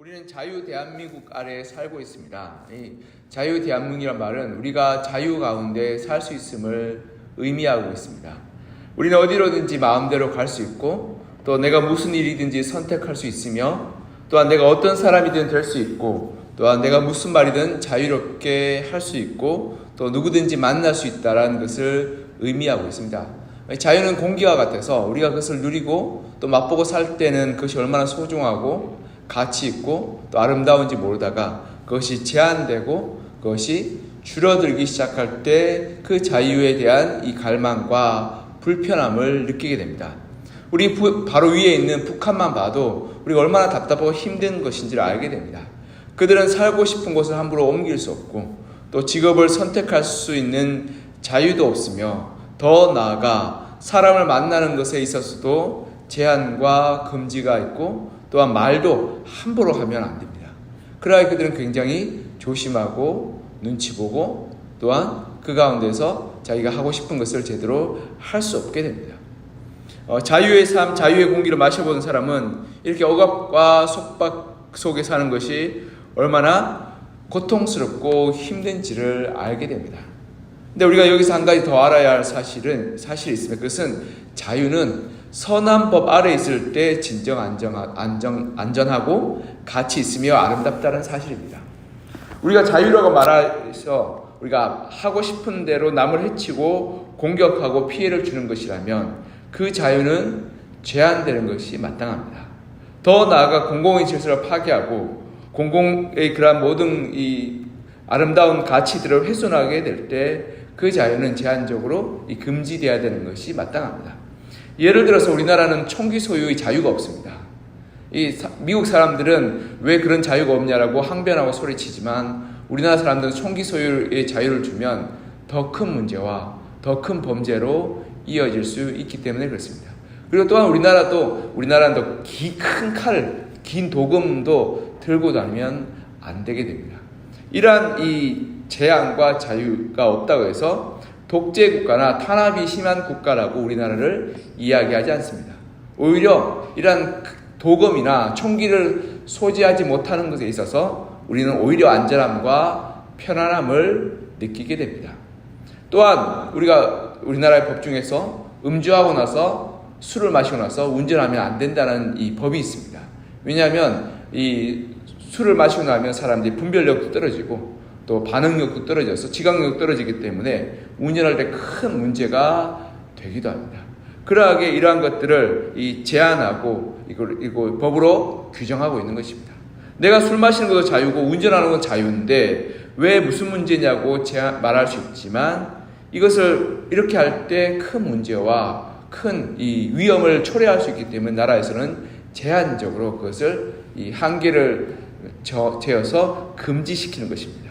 우리는 자유 대한민국 아래에 살고 있습니다. 이 자유 대한민국이란 말은 우리가 자유 가운데 살 수 있음을 의미하고 있습니다. 우리는 어디로든지 마음대로 갈 수 있고 또 내가 무슨 일이든지 선택할 수 있으며 또한 내가 어떤 사람이든 될 수 있고 또한 내가 무슨 말이든 자유롭게 할 수 있고 또 누구든지 만날 수 있다라는 것을 의미하고 있습니다. 자유는 공기와 같아서 우리가 그것을 누리고 또 맛보고 살 때는 그것이 얼마나 소중하고 가치 있고 또 아름다운지 모르다가 그것이 제한되고 그것이 줄어들기 시작할 때 그 자유에 대한 이 갈망과 불편함을 느끼게 됩니다. 우리 부, 바로 위에 있는 북한만 봐도 우리가 얼마나 답답하고 힘든 것인지를 알게 됩니다. 그들은 살고 싶은 곳을 함부로 옮길 수 없고 또 직업을 선택할 수 있는 자유도 없으며 더 나아가 사람을 만나는 것에 있어서도 제한과 금지가 있고 또한 말도 함부로 하면 안 됩니다. 그러나 그들은 굉장히 조심하고 눈치 보고 또한 그 가운데서 자기가 하고 싶은 것을 제대로 할 수 없게 됩니다. 어, 자유의 삶, 자유의 공기를 마셔보는 사람은 이렇게 억압과 속박 속에 사는 것이 얼마나 고통스럽고 힘든지를 알게 됩니다. 근데 우리가 여기서 한 가지 더 알아야 할 사실은 사실이 있습니다. 그것은 자유는 선한 법 아래 있을 때 진정 안정, 안정, 안전하고 가치 있으며 아름답다는 사실입니다. 우리가 자유라고 말해서 우리가 하고 싶은 대로 남을 해치고 공격하고 피해를 주는 것이라면 그 자유는 제한되는 것이 마땅합니다. 더 나아가 공공의 질서를 파괴하고 공공의 그러한 모든 이 아름다운 가치들을 훼손하게 될 때 그 자유는 제한적으로 금지되어야 되는 것이 마땅합니다. 예를 들어서 우리나라는 총기 소유의 자유가 없습니다. 이 사, 미국 사람들은 왜 그런 자유가 없냐라고 항변하고 소리치지만 우리나라 사람들은 총기 소유의 자유를 주면 더 큰 문제와 더 큰 범죄로 이어질 수 있기 때문에 그렇습니다. 그리고 또한 우리나라도 우리나라는 더 큰 칼, 긴 도금도 들고 다니면 안 되게 됩니다. 이러한 이 제한과 자유가 없다고 해서 독재 국가나 탄압이 심한 국가라고 우리나라를 이야기하지 않습니다. 오히려 이러한 도검이나 총기를 소지하지 못하는 것에 있어서 우리는 오히려 안전함과 편안함을 느끼게 됩니다. 또한 우리가 우리나라의 법 중에서 음주하고 나서 술을 마시고 나서 운전하면 안 된다는 이 법이 있습니다. 왜냐하면 이 술을 마시고 나면 사람들이 분별력도 떨어지고 또 반응력도 떨어져서 지각력도 떨어지기 때문에 운전할 때 큰 문제가 되기도 합니다. 그러하게 이러한 것들을 이 제한하고 이걸 이거 법으로 규정하고 있는 것입니다. 내가 술 마시는 것도 자유고 운전하는 건 자유인데 왜 무슨 문제냐고 제한, 말할 수 있지만 이것을 이렇게 할 때 큰 문제와 큰 이 위험을 초래할 수 있기 때문에 나라에서는 제한적으로 그것을 이 한계를 재어서 금지시키는 것입니다.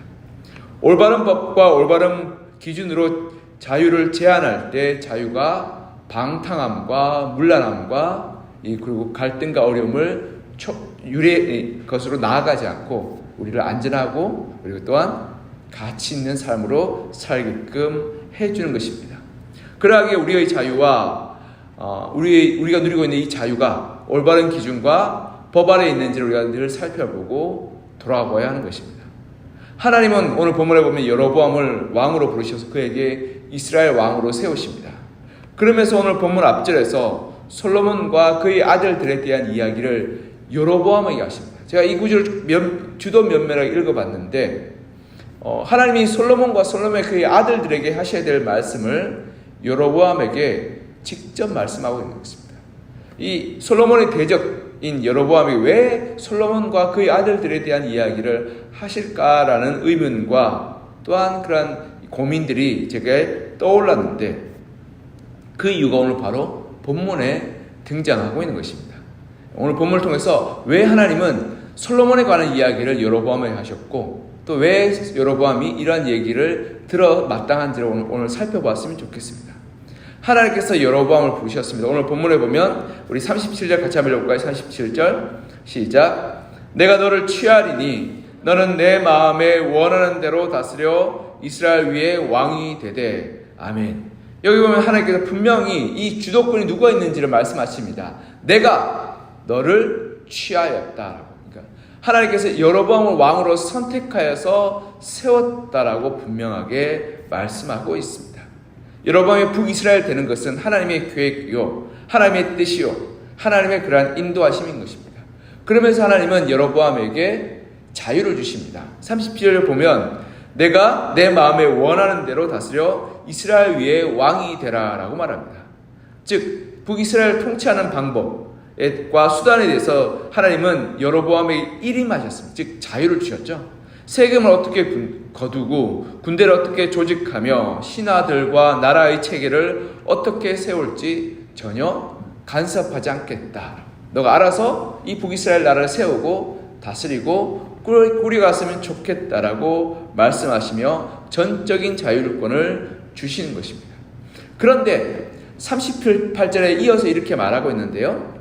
올바른 법과 올바른 기준으로 자유를 제한할 때 자유가 방탕함과 문란함과 그리고 갈등과 어려움을 유래 것으로 나아가지 않고 우리를 안전하고 그리고 또한 가치 있는 삶으로 살게끔 해주는 것입니다. 그러하게 우리의 자유와 어, 우리 우리가 누리고 있는 이 자유가 올바른 기준과 법 아래 있는지를 우리가 늘 살펴보고 돌아봐야 하는 것입니다. 하나님은 오늘 본문에 보면 여로보암을 왕으로 부르셔서 그에게 이스라엘 왕으로 세우십니다. 그러면서 오늘 본문 앞절에서 솔로몬과 그의 아들들에 대한 이야기를 여로보암에게 하십니다. 제가 이 구절을 면, 주도 면밀하게 읽어봤는데 어, 하나님이 솔로몬과 솔로몬의 그의 아들들에게 하셔야 될 말씀을 여로보암에게 직접 말씀하고 있는 것입니다. 이 솔로몬의 대적 인 여로보암이 왜 솔로몬과 그의 아들들에 대한 이야기를 하실까라는 의문과 또한 그러한 고민들이 제게 떠올랐는데 그 이유가 오늘 바로 본문에 등장하고 있는 것입니다. 오늘 본문을 통해서 왜 하나님은 솔로몬에 관한 이야기를 여로보암에 하셨고 또 왜 여로보암이 이러한 얘기를 들어 마땅한지를 오늘 살펴봤으면 좋겠습니다. 하나님께서 여로보암을 부르셨습니다. 오늘 본문에 보면 우리 37절 같이 한번 읽어볼까요? 37절 시작 내가 너를 취하리니 너는 내 마음에 원하는 대로 다스려 이스라엘 위에 왕이 되되 아멘. 여기 보면 하나님께서 분명히 이 주도권이 누가 있는지를 말씀하십니다. 내가 너를 취하였다. 그러니까 하나님께서 여로보암을 왕으로 선택하여서 세웠다라고 분명하게 말씀하고 있습니다. 여로보암이 북이스라엘 되는 것은 하나님의 계획이요, 하나님의 뜻이요, 하나님의 그러한 인도하심인 것입니다. 그러면서 하나님은 여로보암에게 자유를 주십니다. 30절을 보면 내가 내 마음에 원하는 대로 다스려 이스라엘 위에 왕이 되라라고 말합니다. 즉 북이스라엘 통치하는 방법과 수단에 대해서 하나님은 여로보암에게 일임하셨습니다. 즉 자유를 주셨죠. 세금을 어떻게 거두고 군대를 어떻게 조직하며 신하들과 나라의 체계를 어떻게 세울지 전혀 간섭하지 않겠다. 너가 알아서 이 북이스라엘 나라를 세우고 다스리고 꾸려갔으면 좋겠다라고 말씀하시며 전적인 자율권을 주시는 것입니다. 그런데 38절에 이어서 이렇게 말하고 있는데요.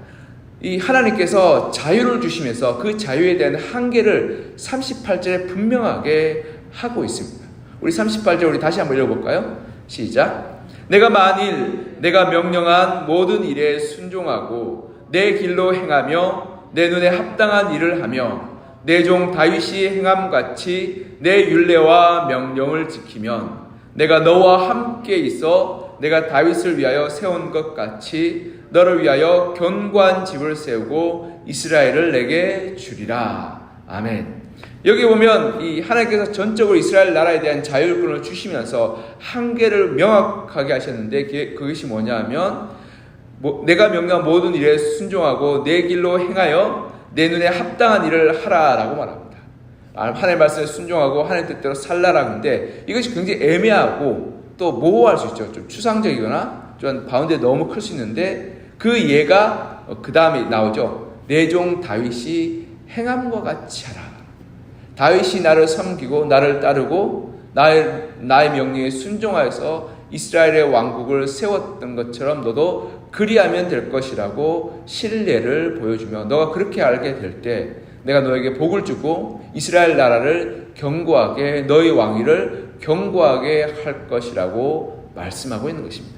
이 하나님께서 자유를 주시면서 그 자유에 대한 한계를 38절에 분명하게 하고 있습니다. 우리 38절 우리 다시 한번 읽어볼까요? 시작. 내가 만일 내가 명령한 모든 일에 순종하고 내 길로 행하며 내 눈에 합당한 일을 하며 내 종 다윗이 행함 같이 내 율례와 명령을 지키면 내가 너와 함께 있어 내가 다윗을 위하여 세운 것 같이 너를 위하여 견고한 집을 세우고 이스라엘을 내게 주리라. 아멘. 여기 보면 이 하나님께서 전적으로 이스라엘 나라에 대한 자율권을 주시면서 한계를 명확하게 하셨는데 그것이 뭐냐면 뭐 내가 명령한 모든 일에 순종하고 내 길로 행하여 내 눈에 합당한 일을 하라라고 말합니다. 하나님의 말씀에 순종하고 하나님 뜻대로 살라라는데 이것이 굉장히 애매하고 또 모호할 수 있죠. 좀 추상적이거나 좀 바운드에 너무 클 수 있는데 그 예가 그 다음에 나오죠. 내종 다윗이 행함과 같이 하라. 다윗이 나를 섬기고 나를 따르고 나의, 나의 명령에 순종하여서 이스라엘의 왕국을 세웠던 것처럼 너도 그리하면 될 것이라고 신뢰를 보여주며 너가 그렇게 알게 될 때 내가 너에게 복을 주고 이스라엘 나라를 견고하게 너의 왕위를 견고하게 할 것이라고 말씀하고 있는 것입니다.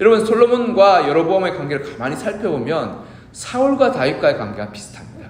여러분 솔로몬과 여로보암의 관계를 가만히 살펴보면 사울과 다윗과의 관계가 비슷합니다.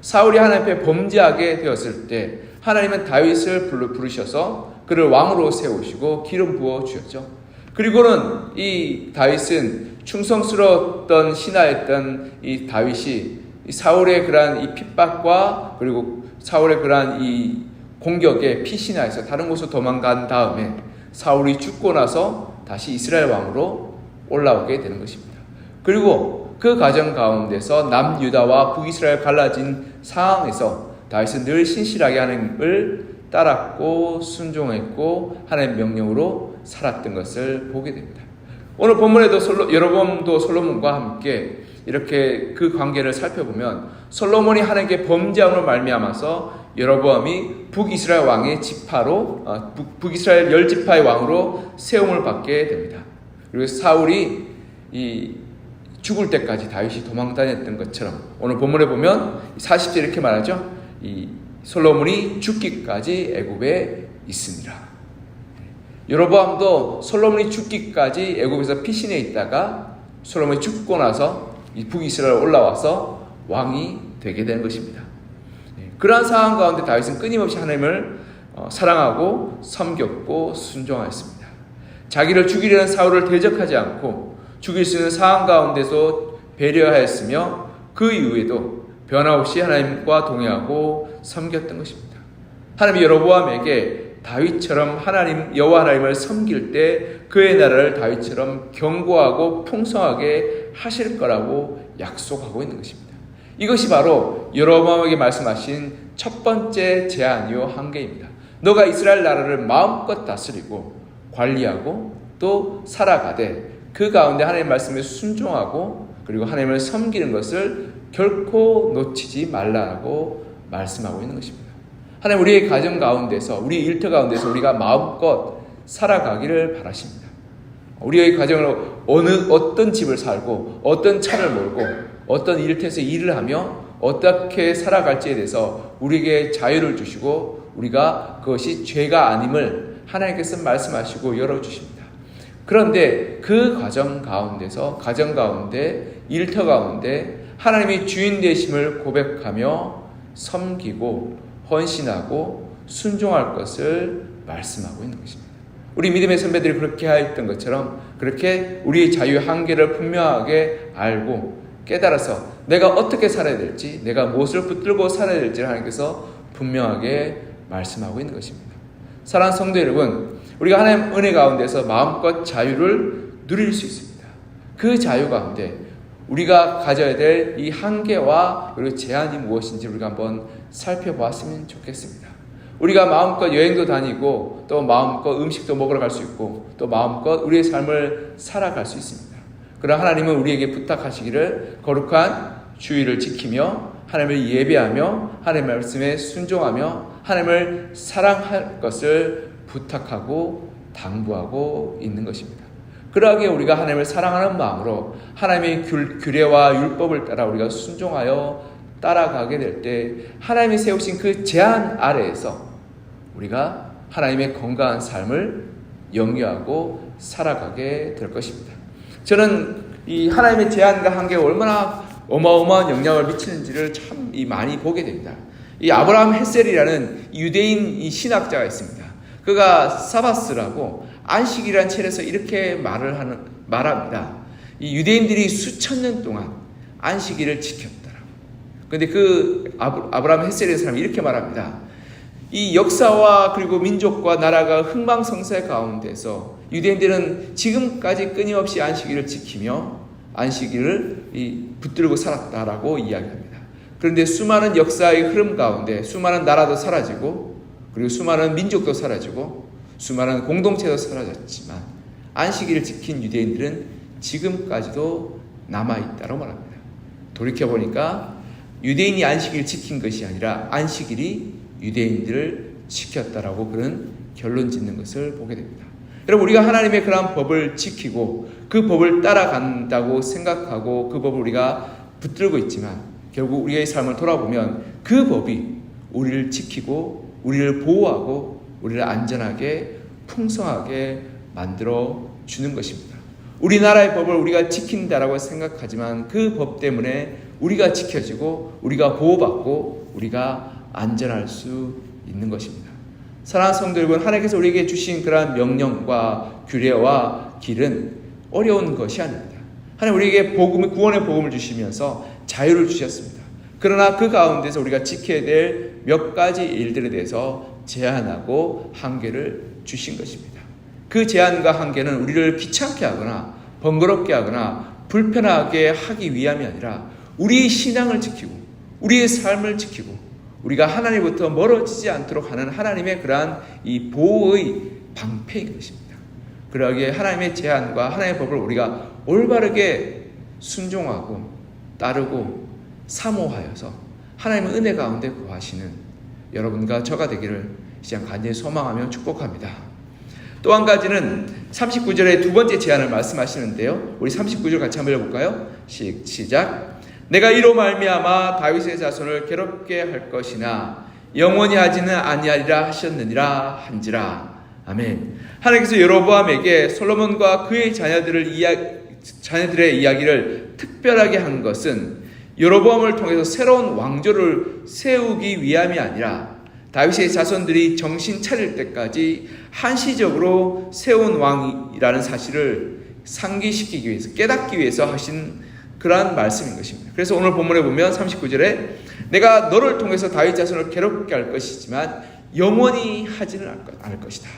사울이 하나님 앞에 범죄하게 되었을 때 하나님은 다윗을 부르셔서 그를 왕으로 세우시고 기름 부어 주셨죠. 그리고는 이 다윗은 충성스러웠던 신하였던 이 다윗이 이 사울의 그러한 이 핍박과 그리고 사울의 그러한 이 공격에 피신하여서 다른 곳으로 도망간 다음에 사울이 죽고 나서 다시 이스라엘 왕으로 올라오게 되는 것입니다. 그리고 그 과정 가운데서 남유다와 북이스라엘 갈라진 상황에서 다윗은 늘 신실하게 하나님을 따랐고 순종했고 하나님의 명령으로 살았던 것을 보게 됩니다. 오늘 본문에도 솔로, 여러분도 솔로몬과 함께 이렇게 그 관계를 살펴보면 솔로몬이 하나님께 범죄함을 말미암아서 여로보암이 북이스라엘 왕의 지파로 어, 북이스라엘 열 지파의 왕으로 세움을 받게 됩니다. 그리고 사울이 이 죽을 때까지 다윗이 도망 다녔던 것처럼 오늘 본문에 보면 40절 이렇게 말하죠. 이 솔로몬이 죽기까지 애굽에 있습니다. 여로보암도 솔로몬이 죽기까지 애굽에서 피신해 있다가 솔로몬이 죽고 나서 북이스라엘 올라와서 왕이 되게 된 것입니다. 예, 그러한 상황 가운데 다윗은 끊임없이 하나님을 어, 사랑하고 섬겼고 순종하였습니다. 자기를 죽이려는 사울을 대적하지 않고 죽일 수 있는 상황 가운데서 배려하였으며 그 이후에도 변함없이 하나님과 동행하고 섬겼던 것입니다. 하나님이 여로보암에게 다윗처럼 하나님 여호와 하나님을 섬길 때 그의 나라를 다윗처럼 견고하고 풍성하게 하실 거라고 약속하고 있는 것입니다. 이것이 바로 여로보암에게 말씀하신 첫 번째 제안이요 한계입니다. 너가 이스라엘 나라를 마음껏 다스리고 관리하고 또 살아가되 그 가운데 하나님 말씀에 순종하고 그리고 하나님을 섬기는 것을 결코 놓치지 말라고 말씀하고 있는 것입니다. 하나님 우리의 가정 가운데서 우리 일터 가운데서 우리가 마음껏 살아가기를 바라십니다. 우리의 가정을 어느 어떤 집을 살고 어떤 차를 몰고 어떤 일터에서 일을 하며 어떻게 살아갈지에 대해서 우리에게 자유를 주시고 우리가 그것이 죄가 아님을 하나님께서 말씀하시고 열어 주십니다. 그런데 그 과정 가운데서 가정 가운데 일터 가운데 하나님이 주인 되심을 고백하며 섬기고 헌신하고 순종할 것을 말씀하고 있는 것입니다. 우리 믿음의 선배들이 그렇게 하였던 것처럼 그렇게 우리의 자유의 한계를 분명하게 알고 깨달아서 내가 어떻게 살아야 될지, 내가 무엇을 붙들고 살아야 될지를 하나님께서 분명하게 말씀하고 있는 것입니다. 사랑하는 성도 여러분, 우리가 하나님 은혜 가운데서 마음껏 자유를 누릴 수 있습니다. 그 자유 가운데 우리가 가져야 될 이 한계와 그리고 제한이 무엇인지 우리가 한번 살펴보았으면 좋겠습니다. 우리가 마음껏 여행도 다니고 또 마음껏 음식도 먹으러 갈 수 있고 또 마음껏 우리의 삶을 살아갈 수 있습니다. 그러나 하나님은 우리에게 부탁하시기를 거룩한 주의를 지키며 하나님을 예배하며 하나님의 말씀에 순종하며 하나님을 사랑할 것을 부탁하고 당부하고 있는 것입니다. 그러하기에 우리가 하나님을 사랑하는 마음으로 하나님의 규례와 율법을 따라 우리가 순종하여 따라가게 될 때 하나님이 세우신 그 제한 아래에서 우리가 하나님의 건강한 삶을 영위하고 살아가게 될 것입니다. 저는 이 하나님의 제한과 한계가 얼마나 어마어마한 영향을 미치는지를 참 많이 보게 됩니다. 이 아브라함 헤셀이라는 유대인 이 신학자가 있습니다. 그가 사바스라고 안식이란 책에서 이렇게 말을 하는 말합니다. 이 유대인들이 수천 년 동안 안식일을 지켰더라고. 근데 그 아브라함 헤셀의 사람이 이렇게 말합니다. 이 역사와 그리고 민족과 나라가 흥망성쇠 가운데서 유대인들은 지금까지 끊임없이 안식일을 지키며 안식일을 붙들고 살았다라고 이야기합니다. 그런데 수많은 역사의 흐름 가운데 수많은 나라도 사라지고 그리고 수많은 민족도 사라지고 수많은 공동체도 사라졌지만 안식일을 지킨 유대인들은 지금까지도 남아있다고 말합니다. 돌이켜보니까 유대인이 안식일을 지킨 것이 아니라 안식일이 유대인들을 지켰다라고 그런 결론 짓는 것을 보게 됩니다. 여러분 우리가 하나님의 그러한 법을 지키고 그 법을 따라간다고 생각하고 그 법을 우리가 붙들고 있지만 결국 우리의 삶을 돌아보면 그 법이 우리를 지키고 우리를 보호하고 우리를 안전하게 풍성하게 만들어 주는 것입니다. 우리나라의 법을 우리가 지킨다라고 생각하지만 그 법 때문에 우리가 지켜지고 우리가 보호받고 우리가 안전할 수 있는 것입니다. 사랑하는 성도 여러분, 하나님께서 우리에게 주신 그러한 명령과 규례와 길은 어려운 것이 아닙니다. 하나님 우리에게 복음, 구원의 복음을 주시면서 자유를 주셨습니다. 그러나 그 가운데서 우리가 지켜야 될 몇 가지 일들에 대해서 제한하고 한계를 주신 것입니다. 그 제한과 한계는 우리를 귀찮게 하거나 번거롭게 하거나 불편하게 하기 위함이 아니라 우리의 신앙을 지키고 우리의 삶을 지키고 우리가 하나님부터 멀어지지 않도록 하는 하나님의 그러한 이 보호의 방패인 것입니다. 그러기에 하나님의 제한과 하나님의 법을 우리가 올바르게 순종하고 따르고 사모하여서 하나님의 은혜 가운데 거하시는 여러분과 저가 되기를 시장 간절히 소망하며 축복합니다. 또 한 가지는 39절의 두 번째 제안을 말씀하시는데요. 우리 39절 같이 한번 읽어볼까요? 시작. 내가 이로 말미암아 다윗의 자손을 괴롭게 할 것이나 영원히 하지는 아니하리라 하셨느니라 한지라. 아멘. 하나님께서 여로보암에게 솔로몬과 그의 자녀들을 이야, 자녀들의 이야기를 특별하게 한 것은 여로보암을 통해서 새로운 왕조를 세우기 위함이 아니라 다윗의 자손들이 정신 차릴 때까지 한시적으로 세운 왕이라는 사실을 상기시키기 위해서 깨닫기 위해서 하신 그러한 말씀인 것입니다. 그래서 오늘 본문에 보면 39절에 내가 너를 통해서 다윗 자손을 괴롭게 할 것이지만 영원히 하지는 않을 것이다.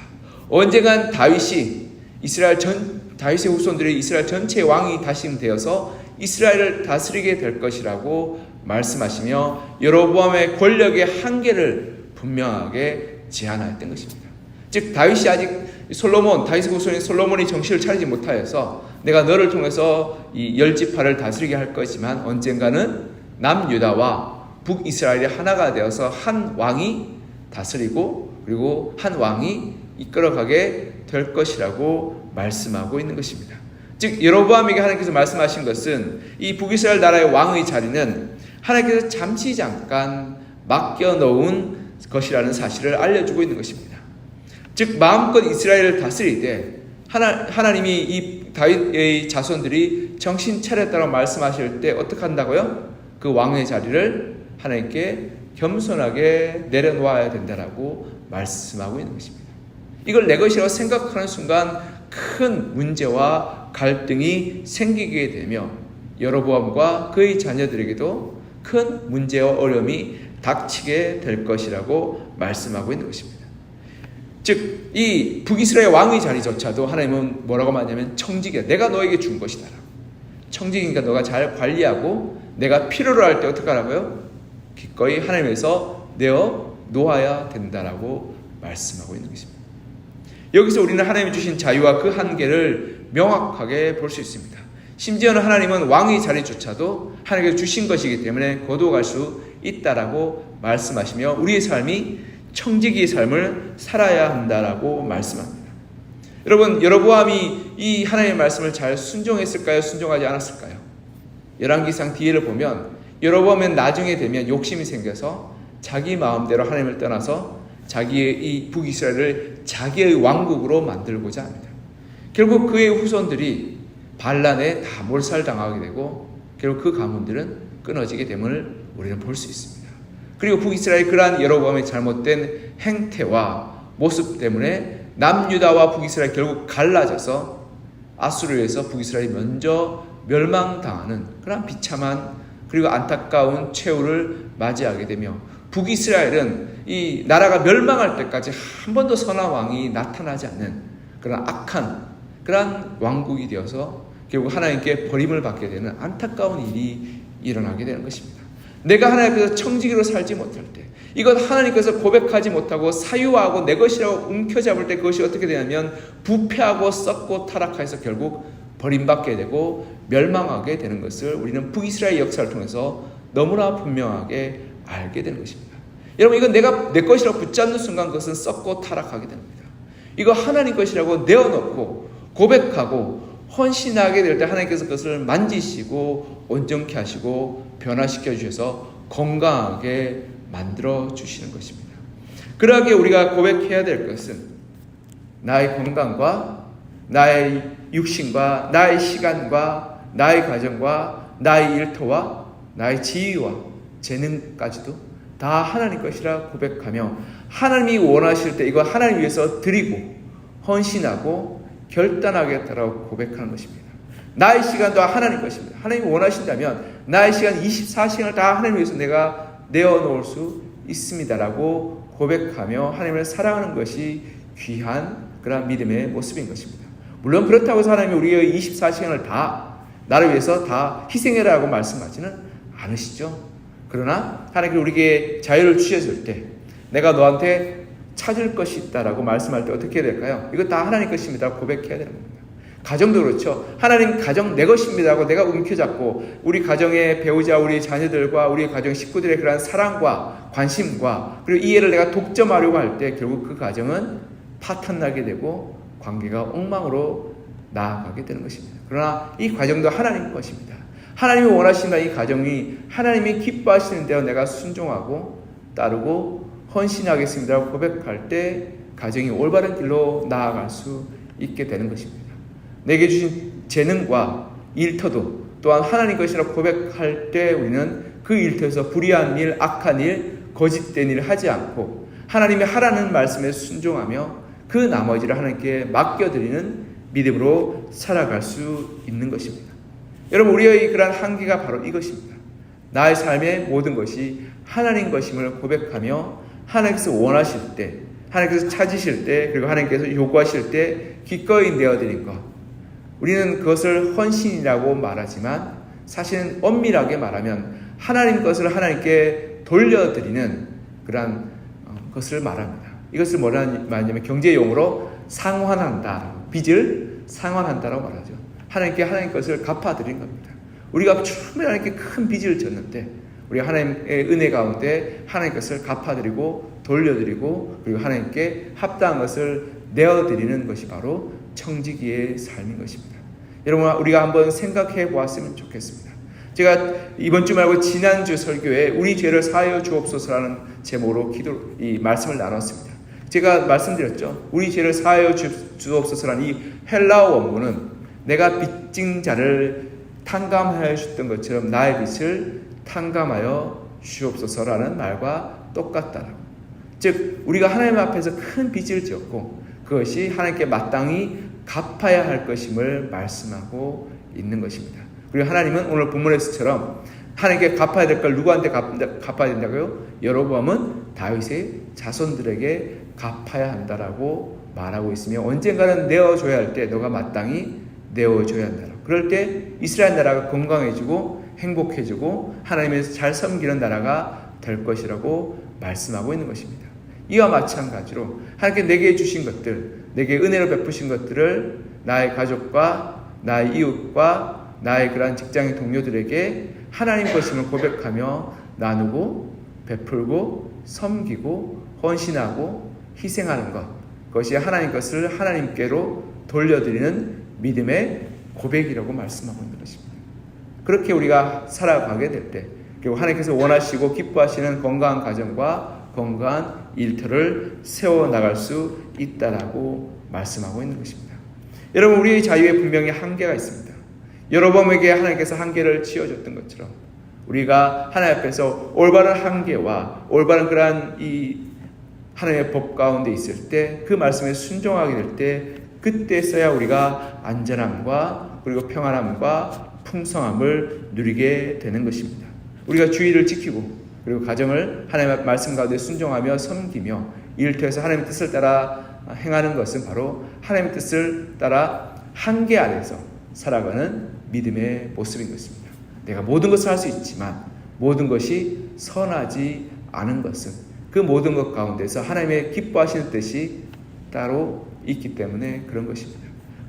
언젠간 다윗이 이스라엘 전 다윗의 후손들이 이스라엘 전체 왕이 다시 되어서 이스라엘을 다스리게 될 것이라고 말씀하시며 여로보암의 권력의 한계를 분명하게 제안하였던 것입니다. 즉 다윗이 아직 솔로몬 다윗의 후손인 솔로몬이 정신을 차리지 못하여서 내가 너를 통해서 이 열 지파를 다스리게 할 것이지만 언젠가는 남 유다와 북 이스라엘이 하나가 되어서 한 왕이 다스리고 그리고 한 왕이 이끌어가게 될 것이라고 말씀하고 있는 것입니다. 즉 여로보암에게 하나님께서 말씀하신 것은 이 북이스라엘 나라의 왕의 자리는 하나님께서 잠시 잠깐 맡겨 놓은 것이라는 사실을 알려주고 있는 것입니다. 즉 마음껏 이스라엘을 다스리되 하나, 하나님이 이 다윗의 자손들이 정신 차렸다고 말씀하실 때 어떻게 한다고요? 그 왕의 자리를 하나님께 겸손하게 내려놓아야 된다라고 말씀하고 있는 것입니다. 이걸 내 것이라고 생각하는 순간 큰 문제와 갈등이 생기게 되며 여로보암과 그의 자녀들에게도 큰 문제와 어려움이 닥치게 될 것이라고 말씀하고 있는 것입니다. 즉, 이 북이스라엘 왕의 자리조차도 하나님은 뭐라고 말하냐면 청직이야. 내가 너에게 준 것이다. 청직이니까 너가 잘 관리하고 내가 필요로 할 때 어떻게 하라고요? 기꺼이 하나님에서 내어 놓아야 된다라고 말씀하고 있는 것입니다. 여기서 우리는 하나님이 주신 자유와 그 한계를 명확하게 볼 수 있습니다. 심지어는 하나님은 왕의 자리조차도 하나님께 주신 것이기 때문에 거두어갈 수 있다라고 말씀하시며 우리의 삶이 청지기의 삶을 살아야 한다라고 말씀합니다. 여러분, 여로보암이 이 하나님의 말씀을 잘 순종했을까요? 순종하지 않았을까요? 열왕기상 뒤에를 보면 여로보암은 나중에 되면 욕심이 생겨서 자기 마음대로 하나님을 떠나서 자기의 이 북이스라엘을 자기의 왕국으로 만들고자 합니다. 결국 그의 후손들이 반란에 다 몰살당하게 되고 결국 그 가문들은 끊어지게 됨을 우리는 볼 수 있습니다. 그리고 북이스라엘 그러한 여로보암의 잘못된 행태와 모습 때문에 남유다와 북이스라엘 결국 갈라져서 아수르에서 북이스라엘이 먼저 멸망당하는 그런 비참한 그리고 안타까운 최후를 맞이하게 되며 북이스라엘은 이 나라가 멸망할 때까지 한 번도 선한 왕이 나타나지 않는 그런 악한 그러한 왕국이 되어서 결국 하나님께 버림을 받게 되는 안타까운 일이 일어나게 되는 것입니다. 내가 하나님 앞에서 청지기로 살지 못할 때, 이것 하나님께서 고백하지 못하고 사유하고 내 것이라고 움켜잡을 때 그것이 어떻게 되냐면 부패하고 썩고 타락해서 결국 버림받게 되고 멸망하게 되는 것을 우리는 북이스라엘 역사를 통해서 너무나 분명하게 알게 되는 것입니다. 여러분, 이건 내가 내 것이라고 붙잡는 순간 그것은 썩고 타락하게 됩니다. 이거 하나님 것이라고 내어놓고 고백하고 헌신하게 될 때 하나님께서 그것을 만지시고 온전케 하시고 변화시켜 주셔서 건강하게 만들어 주시는 것입니다. 그러하게 우리가 고백해야 될 것은 나의 건강과 나의 육신과 나의 시간과 나의 가정과 나의 일터와 나의 지위와 재능까지도 다 하나님 것이라 고백하며 하나님이 원하실 때 이거 하나님 위해서 드리고 헌신하고 결단하겠다라고 고백하는 것입니다. 나의 시간도 하나님 것입니다. 하나님이 원하신다면 나의 시간 24시간을 다 하나님 위해서 내가 내어놓을 수 있습니다라고 고백하며 하나님을 사랑하는 것이 귀한 그런 믿음의 모습인 것입니다. 물론 그렇다고 해서 하나님이 우리의 24시간을 다 나를 위해서 다 희생해라고 말씀하지는 않으시죠. 그러나 하나님께 우리에게 자유를 주셨을 때 내가 너한테 찾을 것이 있다라고 말씀할 때 어떻게 해야 될까요? 이거 다 하나님 것입니다. 고백해야 되는 겁니다. 가정도 그렇죠. 하나님 가정 내 것입니다고 내가 움켜잡고 우리 가정의 배우자, 우리 자녀들과 우리 가정 식구들의 그러한 사랑과 관심과 그리고 이해를 내가 독점하려고 할 때 결국 그 가정은 파탄나게 되고 관계가 엉망으로 나아가게 되는 것입니다. 그러나 이 과정도 하나님 것입니다. 하나님이 원하시는 이 가정이 하나님이 기뻐하시는 대로 내가 순종하고 따르고 헌신하겠습니다. 고백할 때 가정이 올바른 길로 나아갈 수 있게 되는 것입니다. 내게 주신 재능과 일터도 또한 하나님 것이라 고백할 때 우리는 그 일터에서 불의한 일, 악한 일, 거짓된 일을 하지 않고 하나님이 하라는 말씀에 순종하며 그 나머지를 하나님께 맡겨드리는 믿음으로 살아갈 수 있는 것입니다. 여러분, 우리의 그러한 한계가 바로 이것입니다. 나의 삶의 모든 것이 하나님 것임을 고백하며 하나님께서 원하실 때, 하나님께서 찾으실 때, 그리고 하나님께서 요구하실 때 기꺼이 내어드린 것. 우리는 그것을 헌신이라고 말하지만 사실은 엄밀하게 말하면 하나님 것을 하나님께 돌려드리는 그러한 것을 말합니다. 이것을 뭐라 말하냐면 경제 용어로 상환한다. 빚을 상환한다라고 말하죠. 하나님께 하나님 것을 갚아드린 겁니다. 우리가 충분히 하나님께 큰 빚을 졌는데 우리 하나님의 은혜 가운데 하나님 것을 갚아드리고 돌려드리고 그리고 하나님께 합당한 것을 내어드리는 것이 바로 청지기의 삶인 것입니다. 여러분 우리가 한번 생각해 보았으면 좋겠습니다. 제가 이번 주 말고 지난주 설교에 우리 죄를 사하여 주옵소서라는 제목으로 기도 이 말씀을 나눴습니다. 제가 말씀드렸죠. 우리 죄를 사하여 주옵소서라는 이 헬라어 원문은 내가 빚진 자를 탕감하여 주셨던 것처럼 나의 빚을 탕감하여 주옵소서라는 말과 똑같다라고. 즉 우리가 하나님 앞에서 큰 빚을 지었고 그것이 하나님께 마땅히 갚아야 할 것임을 말씀하고 있는 것입니다. 그리고 하나님은 오늘 본문에서처럼 하나님께 갚아야 될 걸 누구한테 갚아야 된다고요? 여로보암은 다윗의 자손들에게 갚아야 한다라고 말하고 있으며 언젠가는 내어줘야 할 때 너가 마땅히 내어줘야 한다. 그럴 때 이스라엘 나라가 건강해지고 행복해지고 하나님에서 잘 섬기는 나라가 될 것이라고 말씀하고 있는 것입니다. 이와 마찬가지로 하나님께 내게 주신 것들, 내게 은혜로 베푸신 것들을 나의 가족과 나의 이웃과 나의 그러한 직장의 동료들에게 하나님 것임을 고백하며 나누고 베풀고 섬기고 헌신하고 희생하는 것 그것이 하나님 것을 하나님께로 돌려드리는 믿음의 고백이라고 말씀하고 있는 것입니다. 그렇게 우리가 살아가게 될 때, 그리고 하나님께서 원하시고 기뻐하시는 건강한 가정과 건강한 일터를 세워 나갈 수 있다라고 말씀하고 있는 것입니다. 여러분, 우리의 자유에 분명히 한계가 있습니다. 여러분에게 하나님께서 한계를 지어줬던 것처럼 우리가 하나님 앞에서 올바른 한계와 올바른 그러한 이 하나님의 법 가운데 있을 때 그 말씀에 순종하게 될 때 그때서야 우리가 안전함과 그리고 평안함과 풍성함을 누리게 되는 것입니다. 우리가 주의를 지키고 그리고 가정을 하나님의 말씀 가운데 순종하며 섬기며 일터에서 하나님의 뜻을 따라 행하는 것은 바로 하나님의 뜻을 따라 한계 안에서 살아가는 믿음의 모습인 것입니다. 내가 모든 것을 할 수 있지만 모든 것이 선하지 않은 것은 그 모든 것 가운데서 하나님의 기뻐하시는 뜻이 따로 있기 때문에 그런 것입니다.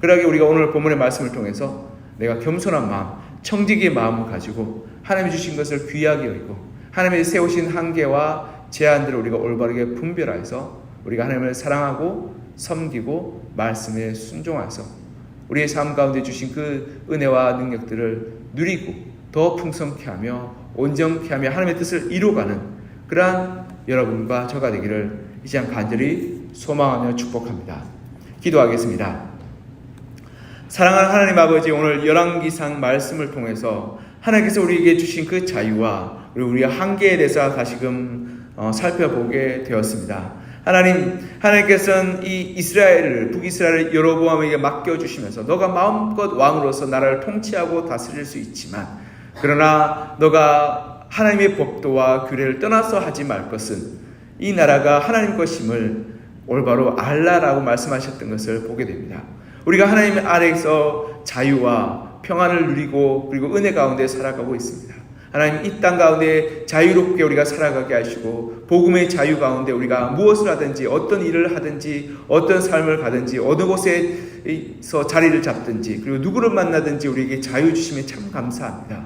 그러기 우리가 오늘 본문의 말씀을 통해서 내가 겸손한 마음, 청지기의 마음을 가지고 하나님이 주신 것을 귀하게 여기고 하나님이 세우신 한계와 제한들을 우리가 올바르게 분별해서 우리가 하나님을 사랑하고 섬기고 말씀에 순종해서 우리의 삶 가운데 주신 그 은혜와 능력들을 누리고 더 풍성케 하며 온전케 하며 하나님의 뜻을 이루어가는 그러한 여러분과 저가 되기를 이 시간 간절히 소망하며 축복합니다. 기도하겠습니다. 사랑하는 하나님 아버지 오늘 열왕기상 말씀을 통해서 하나님께서 우리에게 주신 그 자유와 우리의 한계에 대해서 다시금 어, 살펴보게 되었습니다. 하나님, 하나님께서는 이 이스라엘을, 북이스라엘을 여로보암에게 맡겨 주시면서 너가 마음껏 왕으로서 나라를 통치하고 다스릴 수 있지만 그러나 너가 하나님의 법도와 규례를 떠나서 하지 말 것은 이 나라가 하나님 것임을 올바로 알라라고 말씀하셨던 것을 보게 됩니다. 우리가 하나님 아래에서 자유와 평안을 누리고 그리고 은혜 가운데 살아가고 있습니다. 하나님 이 땅 가운데 자유롭게 우리가 살아가게 하시고 복음의 자유 가운데 우리가 무엇을 하든지 어떤 일을 하든지 어떤 삶을 가든지 어느 곳에서 자리를 잡든지 그리고 누구를 만나든지 우리에게 자유 주심에 참 감사합니다.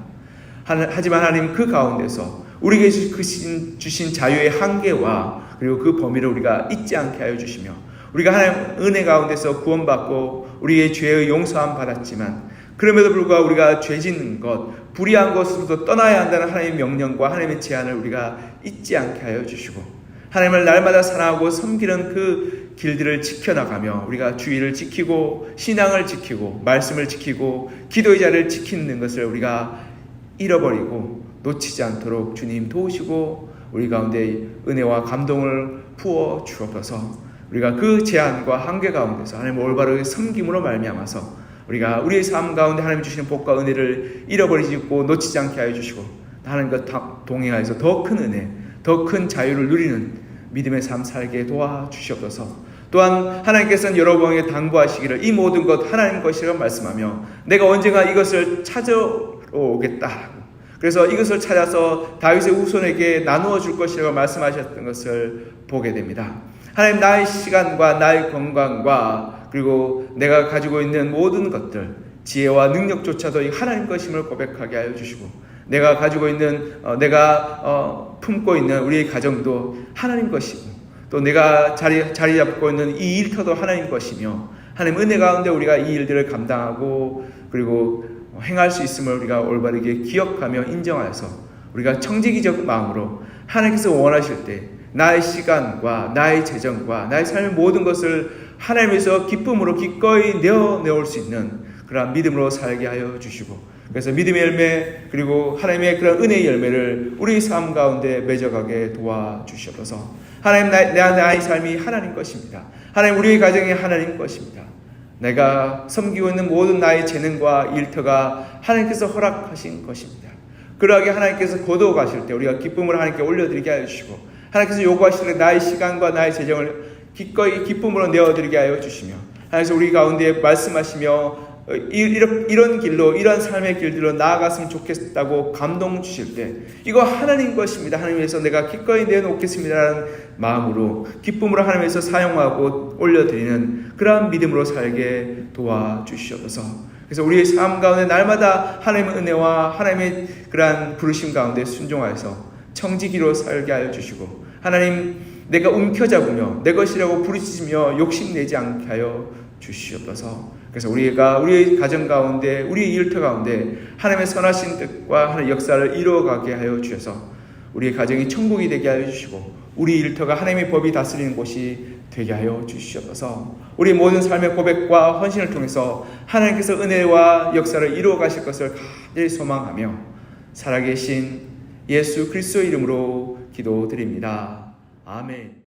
하지만 하나님 그 가운데서 우리에게 주신 자유의 한계와 그리고 그 범위를 우리가 잊지 않게 하여 주시며 우리가 하나님 은혜 가운데서 구원받고 우리의 죄의 용서함 받았지만 그럼에도 불구하고 우리가 죄 짓는 것, 불의한 것으로도 떠나야 한다는 하나님의 명령과 하나님의 제안을 우리가 잊지 않게 하여 주시고 하나님을 날마다 사랑하고 섬기는 그 길들을 지켜나가며 우리가 주의를 지키고 신앙을 지키고 말씀을 지키고 기도의 자를 지키는 것을 우리가 잃어버리고 놓치지 않도록 주님 도우시고 우리 가운데 은혜와 감동을 부어 주옵소서. 우리가 그 제한과 한계 가운데서 하나님 올바르게 섬김으로 말미암아서 우리가 우리의 삶 가운데 하나님 주시는 복과 은혜를 잃어버리지 않고 놓치지 않게 하여 주시고 하나님과 동행하여서 더 큰 은혜, 더 큰 자유를 누리는 믿음의 삶 살게 도와주시옵소서. 또한 하나님께서는 여러분에게 당부하시기를 이 모든 것 하나님 것이라고 말씀하며 내가 언젠가 이것을 찾아오겠다. 그래서 이것을 찾아서 다윗의 후손에게 나누어 줄 것이라고 말씀하셨던 것을 보게 됩니다. 하나님 나의 시간과 나의 건강과 그리고 내가 가지고 있는 모든 것들 지혜와 능력조차도 하나님 것임을 고백하게 하여 주시고 내가 가지고 있는 어, 내가 어, 품고 있는 우리의 가정도 하나님 것이고 또 내가 자리 자리 잡고 있는 이 일터도 하나님 것이며 하나님 은혜 가운데 우리가 이 일들을 감당하고 그리고 행할 수 있음을 우리가 올바르게 기억하며 인정하여서 우리가 청지기적 마음으로 하나님께서 원하실 때 나의 시간과 나의 재정과 나의 삶의 모든 것을 하나님에서 기쁨으로 기꺼이 내어내올 수 있는 그러한 믿음으로 살게 하여 주시고 그래서 믿음의 열매 그리고 하나님의 그런 은혜의 열매를 우리 삶 가운데 맺어가게 도와주시옵소서. 하나님 나, 내 나의 삶이 하나님 것입니다. 하나님 우리의 가정이 하나님 것입니다. 내가 섬기고 있는 모든 나의 재능과 일터가 하나님께서 허락하신 것입니다. 그러하게 하나님께서 거두어가실 때 우리가 기쁨을 하나님께 올려드리게 하여 주시고 하나님께서 요구하실 때 나의 시간과 나의 재정을 기꺼이 기쁨으로 내어드리게 하여 주시며 하나님께서 우리 가운데 말씀하시며 어, 이- 이런, 길로 이런 삶의 길들로 나아갔으면 좋겠다고 감동 주실 때 이거 하나님 것입니다. 하나님께서 내가 기꺼이 내놓겠습니다라는 마음으로 기쁨으로 하나님께서 사용하고 올려드리는 그러한 믿음으로 살게 도와주시옵소서. 그래서 우리의 삶 가운데 날마다 하나님의 은혜와 하나님의 그러한 부르심 가운데 순종하여서 청지기로 살게 하여 주시고 하나님 내가 움켜잡으며 내 것이라고 부르짖으며 욕심내지 않게 하여 주시옵소서. 그래서 우리가 우리의 가정 가운데 우리의 일터 가운데 하나님의 선하신 뜻과 하나님의 역사를 이루어가게 하여 주셔서 우리의 가정이 천국이 되게 하여 주시고 우리 일터가 하나님의 법이 다스리는 곳이 되게 하여 주시옵소서. 우리 모든 삶의 고백과 헌신을 통해서 하나님께서 은혜와 역사를 이루어 가실 것을 간절히 소망하며 살아계신 예수 그리스도 이름으로 기도드립니다. 아멘.